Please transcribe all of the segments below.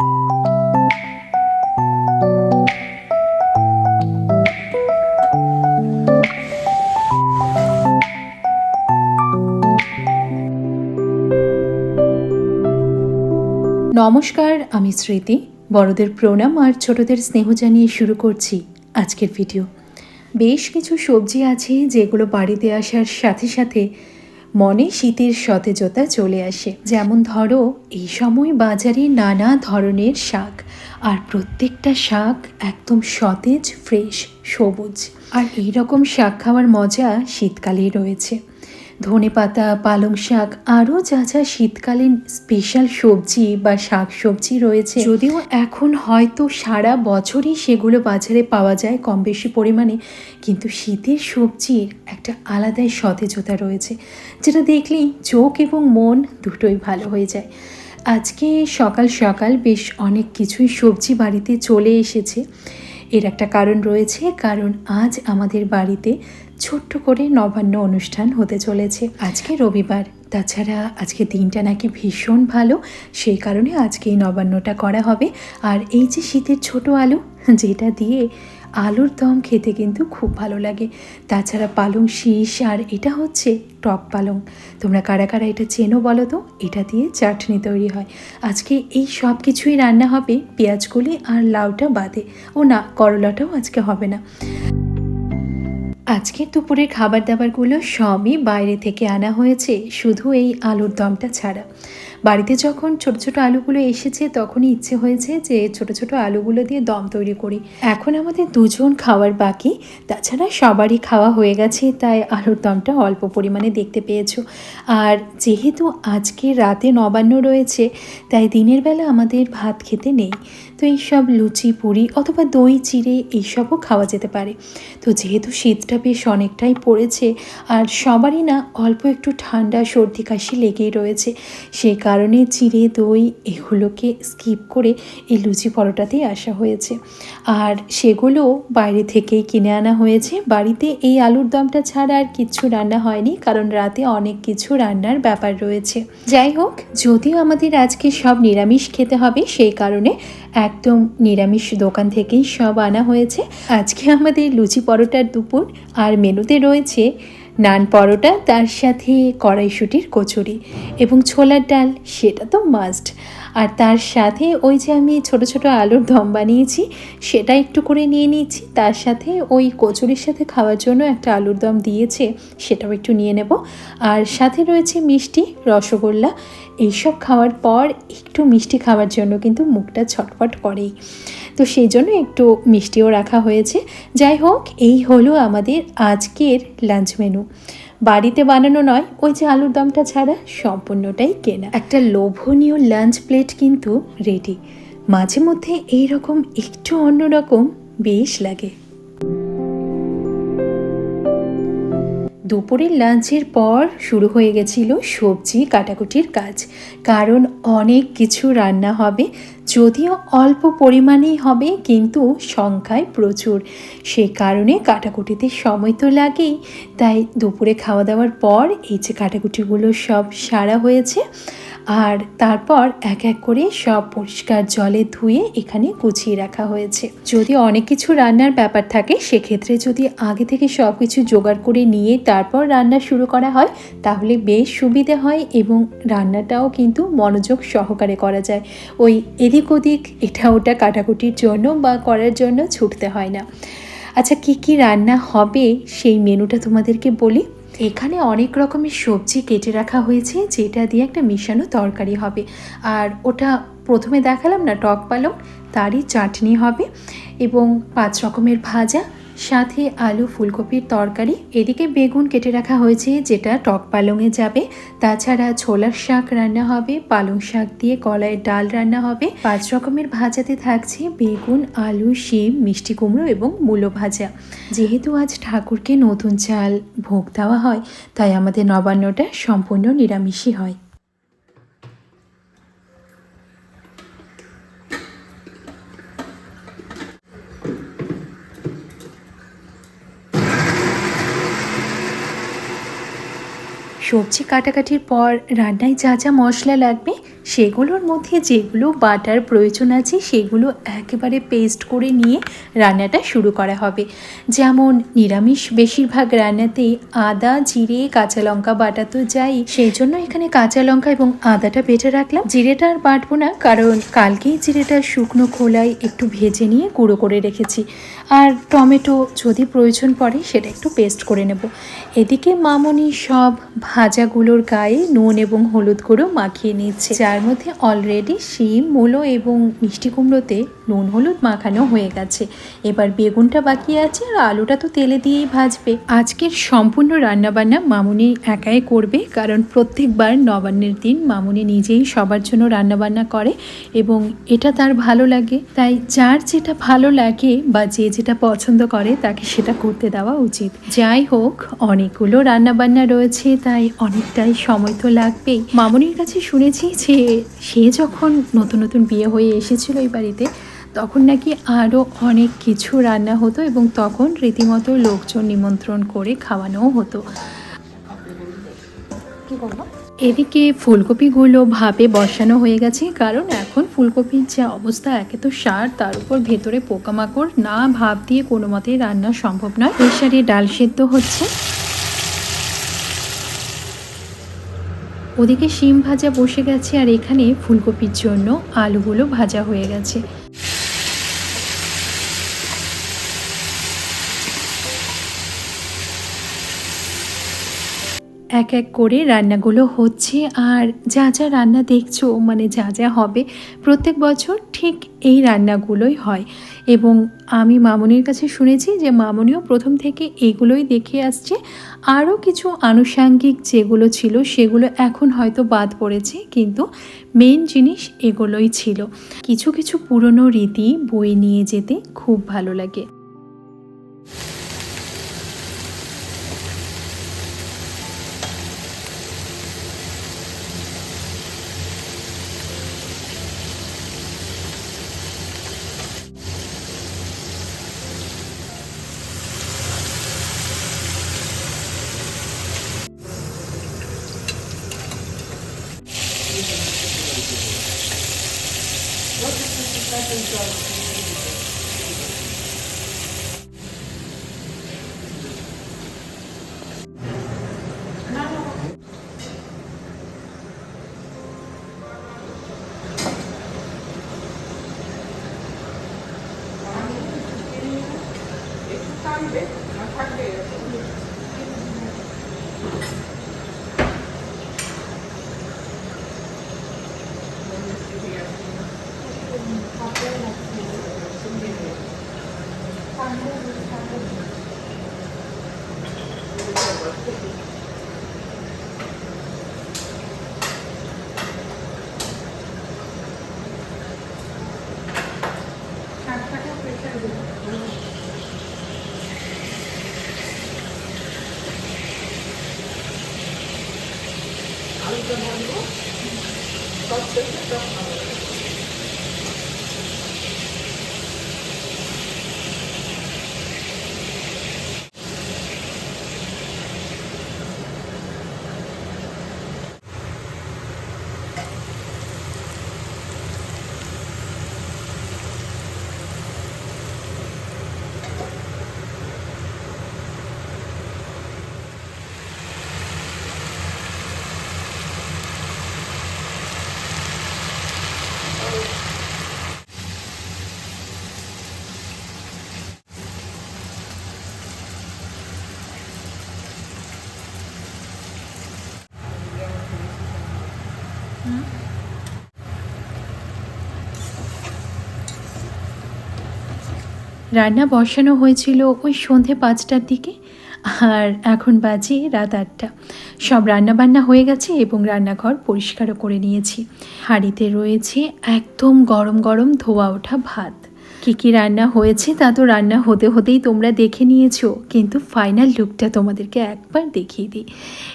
নমস্কার, আমি স্মৃতি। বড়দের প্রণাম আর ছোটদের স্নেহ জানিয়ে শুরু করছি আজকের ভিডিও। বেশ কিছু সবজি আছে যেগুলো বাড়িতে আসার সাথে সাথে মনে শীতের সতেজতা চলে আসে। যেমন ধরো, এই সময় বাজারে নানা ধরনের শাক, আর প্রত্যেকটা শাক একদম সতেজ, ফ্রেশ, সবুজ। আর এই রকম শাক খাওয়ার মজা শীতকালেই রয়েছে। ধনে পাতা, পালং শাক, আরও যা যা শীতকালীন স্পেশাল সবজি বা শাক সবজি রয়েছে। যদিও এখন হয়তো সারা বছরই সেগুলো বাজারে পাওয়া যায় কম বেশি পরিমাণে, কিন্তু শীতের সবজির একটা আলাদাই সতেজতা রয়েছে, যেটা দেখলেই চোখ এবং মন দুটোই ভালো হয়ে যায়। আজকে সকাল সকাল বেশ অনেক কিছুই সবজি বাড়িতে চলে এসেছে। এর একটা কারণ রয়েছে, কারণ আজ আমাদের বাড়িতে ছোট্ট করে নবান্ন অনুষ্ঠান হতে চলেছে। আজকে রবিবার, তাছাড়া আজকে দিনটা নাকি ভীষণ ভালো, সেই কারণে আজকে এই নবান্নটা করা হবে। আর এই যে শীতের ছোট আলু, যেটা দিয়ে আলুর দম খেতে কিন্তু খুব ভালো লাগে। তাছাড়া পালং শীষ আর এটা হচ্ছে টক পালং। তোমরা কারা কারা এটা চেনো বলো তো? এটা দিয়ে চাটনি তৈরি হয়। আজকে এই সব কিছুই রান্না হবে পেঁয়াজগুলি আর লাউটা বাদে। ও না, করলাটাও আজকে হবে না। আজকে দুপুরের খাবার দাবারগুলো সবই বাইরে থেকে আনা হয়েছে, শুধু এই আলুর দমটা ছাড়া। বাড়িতে যখন ছোট ছোট আলুগুলো এসেছে, তখনই ইচ্ছে হয়েছে যে ছোট ছোট আলুগুলো দিয়ে দম তৈরি করি। এখন আমাদের দুজন খাওয়ার বাকি। তাছাড়া সবারই খাওয়া হয়ে গেছে, তাই আলুর দমটা অল্প পরিমাণে দেখতে পেয়েছ। আর যেহেতু আজকে রাতে নবান্ন রয়েছে, তাই দিনের বেলা আমাদের ভাত খেতে নেই। তো এইসব লুচি, পুরি অথবা দই, চিড়ে এইসবও খাওয়া যেতে পারে। তো যেহেতু শীতটা বেশ অনেকটাই পড়েছে, আর সবারই না অল্প একটু ঠান্ডা সর্দি কাশি লেগেই রয়েছে, সেই কারণে চিড়ে, দই এগুলোকে স্কিপ করে এই লুচি পরোটাতেই আসা হয়েছে। আর সেগুলো বাইরে থেকেই কিনে আনা হয়েছে। বাড়িতে এই আলুর দমটা ছাড়া আর কিচ্ছু রান্না হয়নি, কারণ রাতে অনেক কিছু রান্নার ব্যাপার রয়েছে। যাই হোক, যদিও আমাদের আজকে সব নিরামিষ খেতে হবে, সেই কারণে একদম নিরামিষ দোকান থেকেই সব আনা হয়েছে। আজকে আমাদের লুচি পরোটার দুপুর, আর মেনুতে রয়েছে নান পরোটা তার সাথে কড়াইশুটির কচুরি এবং ছোলার ডাল, সেটা তো মাস্ট আর তার সাথে ওই যে আমি ছোট ছোট আলুর দম বানিয়েছি, সেটা একটু করে নিয়ে নিয়েছি। তার সাথে ওই কচুরির সাথে খাওয়ার জন্য একটা আলুর দম দিয়েছে, সেটাও একটু নিয়ে নেব। আর সাথে রয়েছে মিষ্টি, রসগোল্লা, এইসব খাওয়ার পর একটু মিষ্টি খাওয়ার জন্য কিন্তু মুখটা ছটফট করেই। তো সেই জন্য একটু মিষ্টিও রাখা হয়েছে। যাই হোক, এই হলো আমাদের আজকের লাঞ্চ মেনু বাড়িতে বানানো নয়, ওই যে আলুর দমটা ছাড়া সম্পূর্ণটাই কেনা। একটা লোভনীয় লাঞ্চ প্লেট কিন্তু রেডি মাঝে মধ্যে এই রকম একটু অন্যরকম বেশ লাগে। দুপুরের লাঞ্চের পর শুরু হয়ে গেছিল সবজি কাটাকুটির কাজ। কারণ অনেক কিছু রান্না হবে যদিও অল্প পরিমাণেই হবে, কিন্তু সংখ্যায় প্রচুর। সেই কারণে কাটাকুটিতে সময় তো লাগেই। তাই দুপুরে খাওয়া দাওয়ার পর এই যে কাটাকুটিগুলো সব সারা হয়েছে আর তারপর এক এক করে সব পরিষ্কার জলে ধুয়ে এখানে গুছিয়ে রাখা হয়েছে। যদি অনেক কিছু রান্নার ব্যাপার থাকে, সেক্ষেত্রে যদি আগে থেকে সব কিছু জোগাড় করে নিয়ে তারপর রান্না শুরু করা হয়, তাহলে বেশ সুবিধে হয় এবং রান্নাটাও কিন্তু মনোযোগ সহকারে করা যায়। ওই এদিক ওদিক এটা ওটা কাটাকুটির জন্য বা করার জন্য ছুটতে হয় না। আচ্ছা কি কি রান্না হবে সেই মেনুটা তোমাদেরকে বলি। এখানে অনেক রকমের সবজি কেটে রাখা হয়েছে, যেটা দিয়ে একটা মিশানো তরকারি হবে। আর ওটা প্রথমে দেখালাম না, টক পালং, তারই চাটনি হবে এবং পাঁচ রকমের ভাজা সাথে আলু ফুলকপির তরকারি, এদিকে বেগুন কেটে রাখা হয়েছে, যেটা টক পালংয়ে যাবে। তাছাড়া ছোলার শাক রান্না হবে, পালং শাক দিয়ে কলাইয়ের ডাল রান্না হবে। পাঁচ রকমের ভাজাতে থাকছে বেগুন, আলু, শিম, মিষ্টি কুমড়ো এবং মূলো ভাজা। যেহেতু আজ ঠাকুরকে নতুন চাল ভোগ দেওয়া হয়, তাই আমাদের নবান্নটা সম্পূর্ণ নিরামিষই হয়। সবজি কাটাকাটির পর রান্নায় যা যা মশলা লাগবে সেগুলোর মধ্যে যেগুলো বাটার প্রয়োজন আছে, সেগুলো একেবারে পেস্ট করে নিয়ে রান্নাটা শুরু করা হবে। যেমন নিরামিষ বেশিরভাগ রান্নাতে আদা, জিরে, কাঁচা লঙ্কা, বাটা তো যাই। সেই জন্য এখানে কাঁচা লঙ্কা এবং আদাটা বেটে রাখলাম। জিরেটা আর বাটবো না, কারণ কালকেই জিরেটা শুকনো খোলায় একটু ভেজে নিয়ে গুঁড়ো করে রেখেছি। আর টমেটো যদি প্রয়োজন পড়ে, সেটা একটু পেস্ট করে নেব। এদিকে মামনি সব ভাজাগুলোর গায়ে নুন এবং হলুদ গুঁড়ো মাখিয়ে নিচ্ছে। যার মধ্যে অলরেডি শিম, মূলো এবং মিষ্টি কুমড়োতে নুন, হলুদ মাখানো হয়ে গেছে। এবার বেগুনটা বাকি আছে আর আলুটা তো তেলে দিয়েই ভাজবে। আজকের সম্পূর্ণ রান্নাবান্না মামুনি একাই করবে কারণ প্রত্যেকবার নবান্নের দিন মামুনি নিজেই সবার জন্য রান্নাবান্না করে এবং এটা তার ভালো লাগে। তাই যার যেটা ভালো লাগে বা যে যেটা পছন্দ করে তাকে সেটা করতে দেওয়া উচিত। যাই হোক, অনেকগুলো রান্নাবান্না রয়েছে, তাই অনেকটাই সময় তো লাগবেই। মামুনির কাছে শুনেছি যে সে যখন নতুন নতুন বিয়ে হয়ে এসেছিল এই বাড়িতে তখন নাকি আরও অনেক কিছু রান্না হতো এবং তখন রীতিমতো লোকজন নিমন্ত্রণ করে খাওয়ানোও হতো। এদিকে ফুলকপিগুলো ভাপে বসানো হয়ে গেছে কারণ এখন ফুলকপির যা অবস্থা একে তো সার তার উপর ভেতরে পোকামাকড় না ভাপ দিয়ে কোনো মতেই রান্না সম্ভব নয়। প্রেশারে ডাল সেদ্ধ হচ্ছে। ওদিকে শিম ভাজা বসে গেছে আর এখানে ফুলকপির জন্য আলুগুলো ভাজা হয়ে গেছে। এক এক করে রান্নাগুলো হচ্ছে। আর যা যা রান্না দেখছ মানে যা যা হবে, প্রত্যেক বছর ঠিক এই রান্নাগুলোই হয়। এবং আমি মামনির কাছে শুনেছি যে মামনিও প্রথম থেকে এগুলোই দেখে আসছে। আরও কিছু আনুষাঙ্গিক যেগুলো ছিল, সেগুলো এখন হয়তো বাদ পড়েছে, কিন্তু মেন জিনিস এগুলোই ছিল। কিছু কিছু পুরনো রীতি বই নিয়ে যেতে খুব ভালো লাগে। বলব সব শেষে রান্না বসানো হয়েছিল ওই সন্ধে পাঁচটার দিকে, আর এখন বাজে রাত আটটা। সব রান্না বান্না হয়ে গেছে এবং রান্নাঘর পরিষ্কারও করে নিয়েছি। হাঁড়িতে রয়েছে একদম গরম গরম ধোয়া ওঠা ভাত। কী কী রান্না হয়েছে তা তো রান্না হতে হতেই তোমরা দেখে নিয়েছো। কিন্তু ফাইনাল লুকটা তোমাদেরকে একবার দেখিয়ে দিই।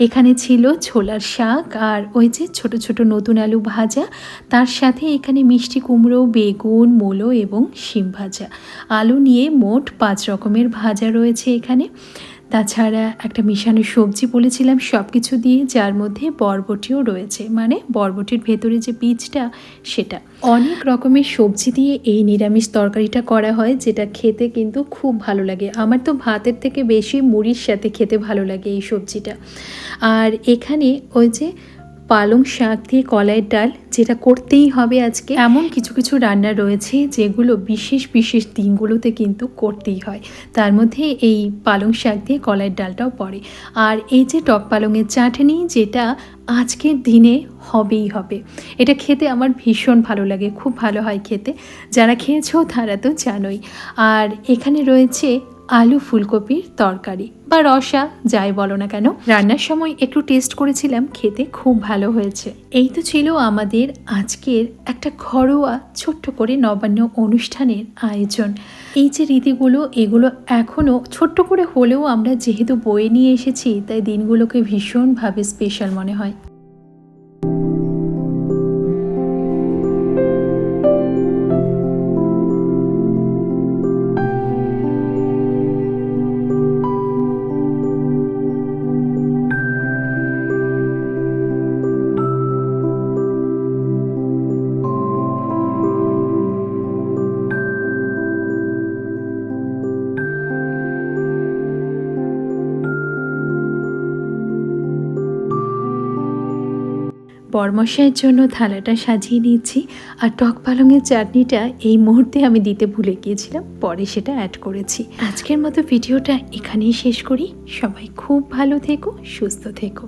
এখানে ছিল ছোলার শাক আর ওই যে ছোট ছোট নতুন আলু ভাজা। তার সাথে এখানে মিষ্টি কুমড়ো, বেগুন, মূলো এবং শিম ভাজা। আলু নিয়ে মোট পাঁচ রকমের ভাজা রয়েছে এখানে। তাছাড়া একটা মিশানো সবজি বলেছিলাম সব কিছু দিয়ে যার মধ্যে বরবটিও রয়েছে। মানে বরবটির ভেতরে যে বীজটা, সেটা। অনেক রকমের সবজি দিয়ে এই নিরামিষ তরকারিটা করা হয়, যেটা খেতে কিন্তু খুব ভালো লাগে। আমার তো ভাতের থেকে বেশি মুড়ির সাথে খেতে ভালো লাগে এই সবজিটা। আর এখানে ওই যে পালং শাক দিয়ে কলাইয়ের ডাল, যেটা করতেই হবে আজকে। এমন কিছু কিছু রান্না রয়েছে যেগুলো বিশেষ বিশেষ দিনগুলোতে কিন্তু করতেই হয়। তার মধ্যে এই পালং শাক দিয়ে কলাইয়ের ডালটাও পড়ে। আর এই যে টক পালংয়ের চাটনি, যেটা আজকের দিনে হবেই হবে। এটা খেতে আমার ভীষণ ভালো লাগে, খুব ভালো হয় খেতে। যারা খেয়েছো তারা তো জানোই। আর এখানে রয়েছে আলু ফুলকপির তরকারি বা রসা, যাই বলো না কেন, রান্নার সময় একটু টেস্ট করেছিলাম, খেতে খুব ভালো হয়েছে। এই তো ছিল আমাদের আজকের একটা ঘরোয়া ছোট্ট করে নবান্ন অনুষ্ঠানের আয়োজন। এই যে রীতিগুলো, এগুলো এখনও ছোট্ট করে হলেও আমরা যেহেতু বয়ে নিয়ে এসেছি, তাই দিনগুলোকে ভীষণভাবে স্পেশাল মনে হয়। বরমশাইয়ের জন্য থালাটা সাজিয়ে নিয়েছি আর টক পালংয়ের চাটনিটা এই মুহূর্তে আমি দিতে ভুলে গিয়েছিলাম, পরে সেটা অ্যাড করেছি। আজকের মতো ভিডিওটা এখানেই শেষ করি। সবাই খুব ভালো থেকো, সুস্থ থেকো।